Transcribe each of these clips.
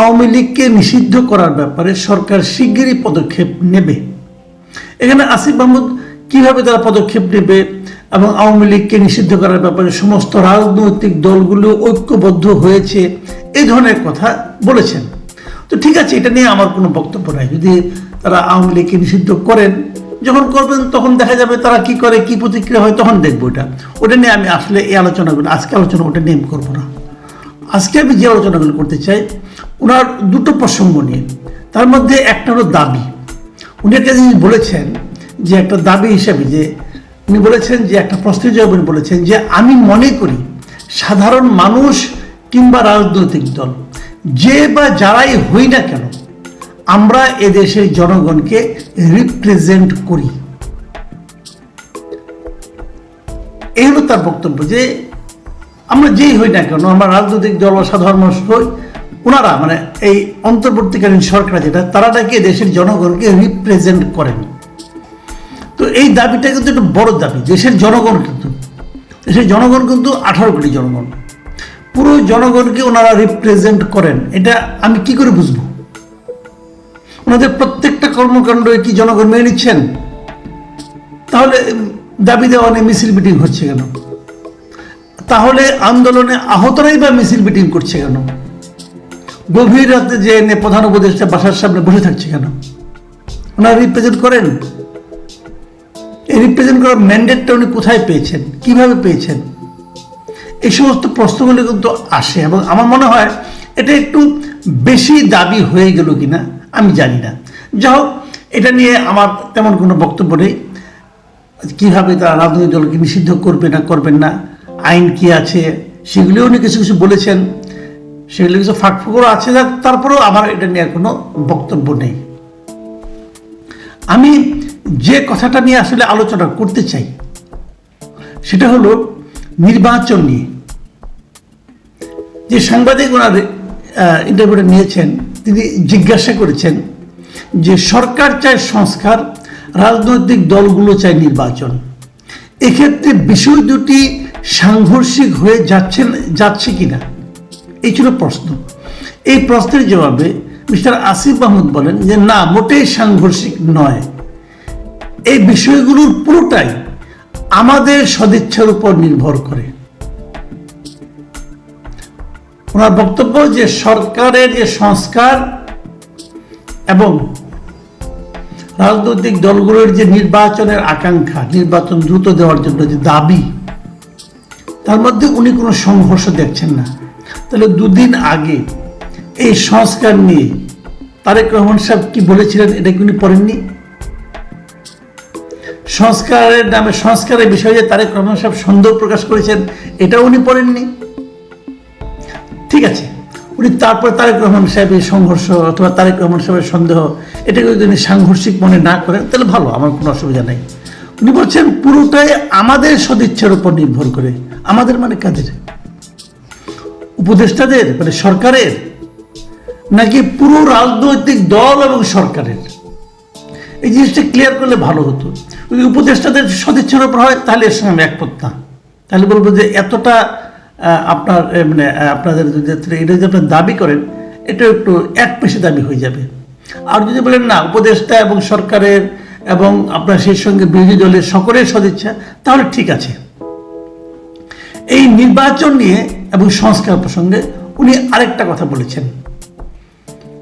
আওয়ামী লীগকে নিষিদ্ধ করার ব্যাপারে সরকার শিগগিরই পদক্ষেপ নেবে। এখানে আসিফ মাহমুদ কীভাবে তারা পদক্ষেপ নেবে এবং আওয়ামী লীগকে নিষিদ্ধ করার ব্যাপারে সমস্ত রাজনৈতিক দলগুলো ঐক্যবদ্ধ হয়েছে এই ধরনের কথা বলেছেন। তো ঠিক আছে, এটা নিয়ে আমার কোনো বক্তব্য নাই। যদি তারা আওয়ামী লীগকে নিষিদ্ধ করেন, যখন করবেন, তখন দেখা যাবে তারা কি করে, কি প্রতিক্রিয়া হয়, তখন দেখব ওটা ওটা নিয়ে আমি আসলে এই আলোচনাগুলো, আজকে আলোচনা, ওটা নিয়ে করব না। আজকে আমি যে আলোচনাগুলো করতে চাই ওনার দুটো প্রসঙ্গ নিয়ে। তার মধ্যে একটা হলো দাবি। উনি একটা জিনিস বলেছেন যে একটা দাবি হিসেবে যে উনি বলেছেন যে একটা প্রশ্নের জবাবে উনি বলেছেন যে আমি মনে করি সাধারণ মানুষ কিংবা রাজনৈতিক দল, যে বা যারাই হই না কেন, আমরা এদেশের জনগণকে রিপ্রেজেন্ট করি। এই হলো তার বক্তব্য যে আমরা যেই হই না কেন, আমরা রাজনৈতিক দল বা সাধারণ মানুষ হই ওনারা মানে এই অন্তর্বর্তীকালীন সরকার যেটা, তারা নাকি দেশের জনগণকে রিপ্রেজেন্ট করেন। তো এই দাবিটা কিন্তু একটা বড় দাবি, দেশের জনগণ কিন্তু। দেশের জনগণ কিন্তু আঠারো কোটি জনগণ। পুরো জনগণকে ওনারা রিপ্রেজেন্ট করেন, এটা আমি কি করে বুঝব? ওনাদের প্রত্যেকটা কর্মকাণ্ড কি জনগণ মেনে নিচ্ছেন? তাহলে দাবি দেওয়া নিয়ে মিছিল মিটিং হচ্ছে কেন? তাহলে আন্দোলনে আহতরাই বা মিছিল মিটিং করছে কেন? গভীর রাতে যে এনে প্রধান উপদেষ্টা বাসার সামনে বসে থাকছে কেন? ওনারা রিপ্রেজেন্ট করেন? এই রিপ্রেজেন্ট করার ম্যান্ডেটটা উনি কোথায় পেয়েছেন? কীভাবে পেয়েছেন? এই সমস্ত প্রশ্নগুলি কিন্তু আসে এবং আমার মনে হয় এটা একটু বেশি দাবি হয়ে গেল কিনা আমি জানি না। যা হোক, এটা নিয়ে আমার তেমন কোনো বক্তব্য নেই। কীভাবে তারা রাজনৈতিক দলকে নিষিদ্ধ করবে না, করবেন না, আইন কি আছে, সেগুলিও উনি কিছু কিছু বলেছেন। সেগুলো কিছু ফাঁকফুকরও আছে তারপরেও আমার এটা নিয়ে কোনো বক্তব্য নেই। আমি যে কথাটা নিয়ে আসলে আলোচনা করতে চাই, সেটা হলো নির্বাচন নিয়ে। যে সাংবাদিক ওনার ইন্টারভিউটা নিয়েছেন, তিনি জিজ্ঞাসা করেছেন যে সরকার চায় সংস্কার, রাজনৈতিক দলগুলো চায় নির্বাচন। এক্ষেত্রে বিষয় দুটি সাংঘর্ষিক হয়ে যাচ্ছেন, যাচ্ছে কিনা? এই ছিল প্রশ্ন। এই প্রশ্নের জবাবে মিস্টার আসিফ মাহমুদ বলেন যে, না, মোটেই সাংঘর্ষিক নয়। এই বিষয়গুলোর পুরোটাই আমাদের সদিচ্ছার উপর নির্ভর করে। ওনার বক্তব্য যে, সরকারের যে সংস্কার এবং রাজনৈতিক দলগুলোর যে নির্বাচনের আকাঙ্ক্ষা, নির্বাচন দ্রুত দেওয়ার জন্য যে দাবি, তার মধ্যে উনি কোনো সংঘর্ষ দেখছেন না। তাহলে দুদিন আগে এই সংস্কার নিয়ে তারেক রহমান সাহেব কি বলেছিলেন এটা কি উনি পড়েননি? সংস্কারের নামে সংস্কারের বিষয়ে যে তারেক রহমান সাহেব সন্দেহ প্রকাশ করেছেন এটা উনি পড়েননি। ঠিক আছে, উনি তারপরে তারেক রহমান সাহেবের সংঘর্ষ অথবা তারেক রহমান সাহেবের সন্দেহ এটাকে যদি উনি সাংঘর্ষিক মনে না করেন, তাহলে ভালো, আমার কোনো অসুবিধা নেই। উনি বলছেন, পুরোটাই আমাদের সদিচ্ছার উপর নির্ভর করে। আমাদের মানে কাদের? উপদেষ্টাদের মানে সরকারের, নাকি পুরো রাজনৈতিক দল এবং সরকারের? এই জিনিসটা ক্লিয়ার করলে ভালো হতো। যদি উপদেষ্টাদের সদিচ্ছার উপর হয়, তাহলে এর সঙ্গে আমি একমত না। তাহলে বলব যে এতটা আপনার মানে আপনাদের এটা যদি আপনার দাবি করেন, এটা একটু এক পেশে দাবি হয়ে যাবে। আর যদি বলেন না, উপদেষ্টা এবং সরকারের এবং আপনার সেই সঙ্গে বিরোধী দলের সকলের সদিচ্ছা, তাহলে ঠিক আছে। এই নির্বাচন নিয়ে এবং সংস্কার প্রসঙ্গে উনি আরেকটা কথা বলেছেন।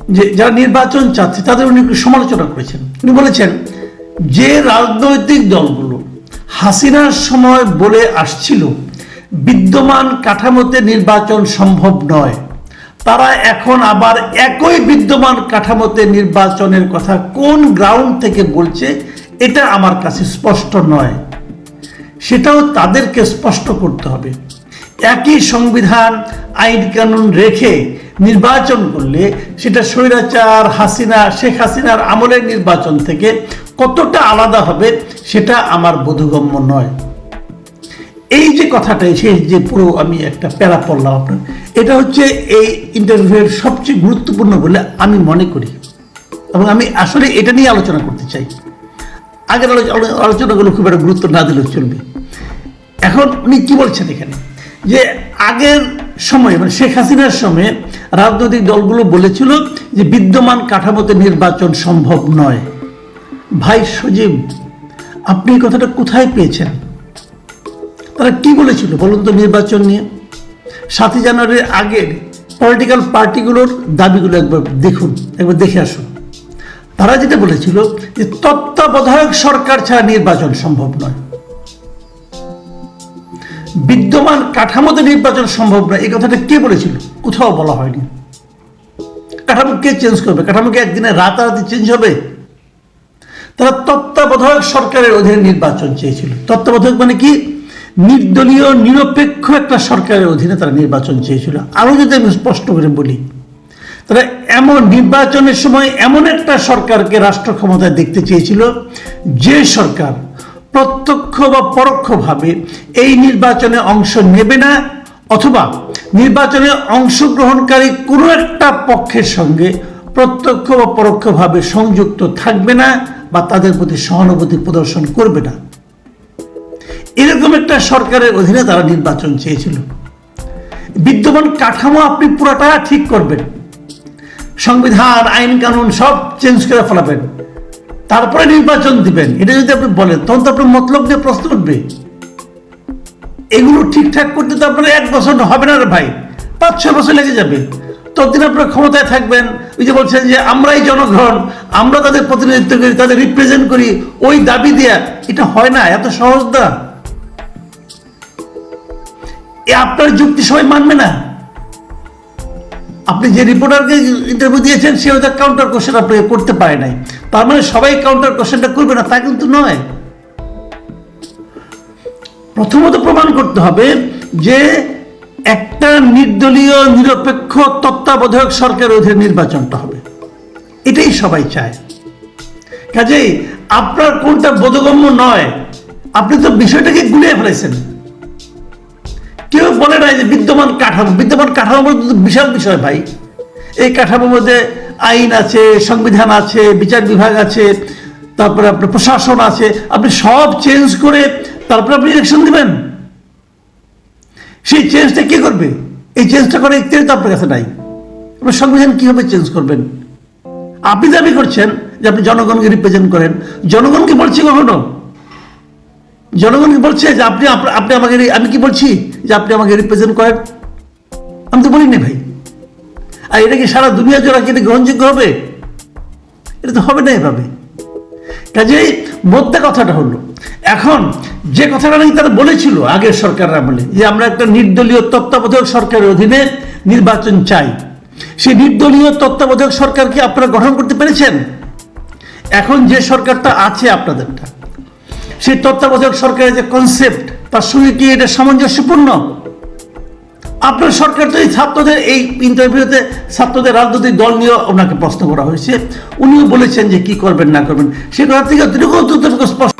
যে যারা নির্বাচন চাচ্ছে, তাদের উনি একটু সমালোচনা করেছেন। উনি বলেছেন, যে রাজনৈতিক দলগুলো হাসিনার সময় বলে আসছিল, বিদ্যমান কাঠামোতে নির্বাচন সম্ভব নয়, তারা এখন আবার একই বিদ্যমান কাঠামোতে নির্বাচনের কথা কোন গ্রাউন্ড থেকে বলছে, এটা আমার কাছে স্পষ্ট নয়। সেটাও তাদেরকে স্পষ্ট করতে হবে। একই সংবিধান আইন কানুন রেখে নির্বাচন করলে সেটা স্বৈরাচার, হাসিনা, শেখ হাসিনার আমলের নির্বাচন থেকে কতটা আলাদা হবে সেটা আমার বোধগম্য নয়। এই যে কথাটা সেই যে পুরো আমি একটা প্যারা পড়লাম আপনার, এটা হচ্ছে এই ইন্টারভিউয়ের সবচেয়ে গুরুত্বপূর্ণ বলে আমি মনে করি এবং আমি আসলে এটা নিয়ে আলোচনা করতে চাই। আগের আলো- আলো- আলোচনাগুলো খুব একটা গুরুত্ব না দিলেও চলবে। এখন উনি কি বলছেন এখানে? যে আগের সময় মানে শেখ হাসিনার সময়ে রাজনৈতিক দলগুলো বলেছিল যে বিদ্যমান কাঠামোতে নির্বাচন সম্ভব নয়। ভাই সজীব, আপনি এই কথাটা কোথায় পেয়েছেন? তারা কি বলেছিল বলুন তো নির্বাচন নিয়ে? সাতই জানুয়ারির আগের পলিটিক্যাল পার্টিগুলোর দাবিগুলো একবার দেখুন, একবার দেখে আসুন। তারা যেটা বলেছিল যে তত্ত্বাবধায়ক সরকার ছাড়া নির্বাচন সম্ভব নয়। বিদ্যমান কাঠামোতে নির্বাচন সম্ভব নয় এই কথাটা কে বলেছিল? কোথাও বলা হয়নি। কাঠামো কে চেঞ্জ করবে? কাঠামো কি একদিনে রাতারাতি চেঞ্জ হবে? তারা তত্ত্বাবধায়ক সরকারের অধীনে নির্বাচন চেয়েছিল। তত্ত্বাবধায়ক মানে কি? নির্দলীয়, নিরপেক্ষ একটা সরকারের অধীনে তারা নির্বাচন চেয়েছিল। আরও যদি আমি স্পষ্ট করে বলি, তারা এমন নির্বাচনের সময় এমন একটা সরকারকে রাষ্ট্র ক্ষমতায় দেখতে চেয়েছিল, যে সরকার প্রত্যক্ষ বা পরোক্ষভাবে এই নির্বাচনে অংশ নেবে না, অথবা নির্বাচনে অংশগ্রহণকারী কোনো একটা পক্ষের সঙ্গে প্রত্যক্ষ বা পরোক্ষভাবে সংযুক্ত থাকবে না বা তাদের প্রতি সহানুভূতি প্রদর্শন করবে না। এরকম একটা সরকারের অধীনে তারা নির্বাচন চেয়েছিল। বিদ্যমান কাঠামো আপনি পুরোটা ঠিক করবেন। সংবিধান, আইন, কানুন সব চেঞ্জ করে ফেলাবেন। তারপরে নির্বাচন দিবেন। এটা যদি আপনি বলেন, তখন তো আপনার মতলব দিয়ে প্রশ্ন উঠবে। এগুলো ঠিকঠাক করতে তো আপনার এক বছর হবে না রে ভাই। পাঁচ, ছয় বছর লেগে যাবে। ততদিন আপনার ক্ষমতায় থাকবেন। ওই যে বলছেন যে, আমরাই জনগণ, আমরা তাদের প্রতিনিধিত্ব করি, তাদের রিপ্রেজেন্ট করি। ওই দাবি দেয়া এটা হয় না, এত সহজ এ আপনার যুক্তি সবাই মানবে না। আপনি যে রিপোর্টারকে ইন্টারভিউ দিয়েছেন সে হয়তো কাউন্টার কোশ্চেন আপনাকে করতে পারে নাই। তার মানে সবাই কাউন্টার কোশ্চেনটা করবে না, তা কিন্তু নয়। প্রথমত প্রমাণ করতে হবে যে একটা নির্দলীয়, নিরপেক্ষ, তত্ত্বাবধায়ক সরকারের অধীনে নির্বাচনটা হবে। এটাই সবাই চায়। কাজেই আপনার কোনটা বোধগম্য নয়, আপনি তো বিষয়টাকে গুলিয়ে ফেলেছেন। কেউ বলে না যে বিদ্যমান কাঠামো বিদ্যমান কাঠামো বিশাল বিষয় ভাই। এই কাঠামোর মধ্যে আইন আছে, সংবিধান আছে, বিচার বিভাগ আছে, তারপরে আপনার প্রশাসন আছে, আপনি সব চেঞ্জ করে তারপরে আপনি ইলেকশন দিবেন। সেই চেঞ্জটা কে করবে? এই চেঞ্জটা করে ইত্যাদি তো আপনার কাছে নাই। আপনার সংবিধান কীভাবে চেঞ্জ করবেন? আপনি দাবি করছেন যে আপনি জনগণকে রিপ্রেজেন্ট করেন। জনগণকে বলছি কখনো? জনগণকে বলছে যে আপনি আপনি আমাকে আমি কি বলছি যে আপনি আমাকে রিপ্রেজেন্ট করেন? আমি তো বলিনি ভাই। আর এটা কি সারা দুনিয়া জোড়া কি গ্রহণযোগ্য হবে? এটা তো হবে না এভাবে। কাজেই মোদ্দা কথাটা হলো, এখন যে কথাটা নাকি তারা বলেছিল আগের সরকার আমলে, যে আমরা একটা নির্দলীয় তত্ত্বাবধায়ক সরকারের অধীনে নির্বাচন চাই। সেই নির্দলীয় তত্ত্বাবধায়ক সরকার কি আপনারা গঠন করতে পেরেছেন? এখন যে সরকারটা আছে আপনাদেরটা সেই তত্ত্বাবধায়ক সরকারের যে কনসেপ্ট তার সঙ্গে কি এটা সামঞ্জস্যপূর্ণ? আপনার সরকার তো এই ছাত্রদের, এই ইন্টারভিউতে ছাত্রদের রাজনৈতিক দল নিয়ে ওনাকে প্রশ্ন করা হয়েছে। উনিও বলেছেন যে কি করবেন, না করবেন। সে কথা থেকে দীর্ঘ স্পষ্ট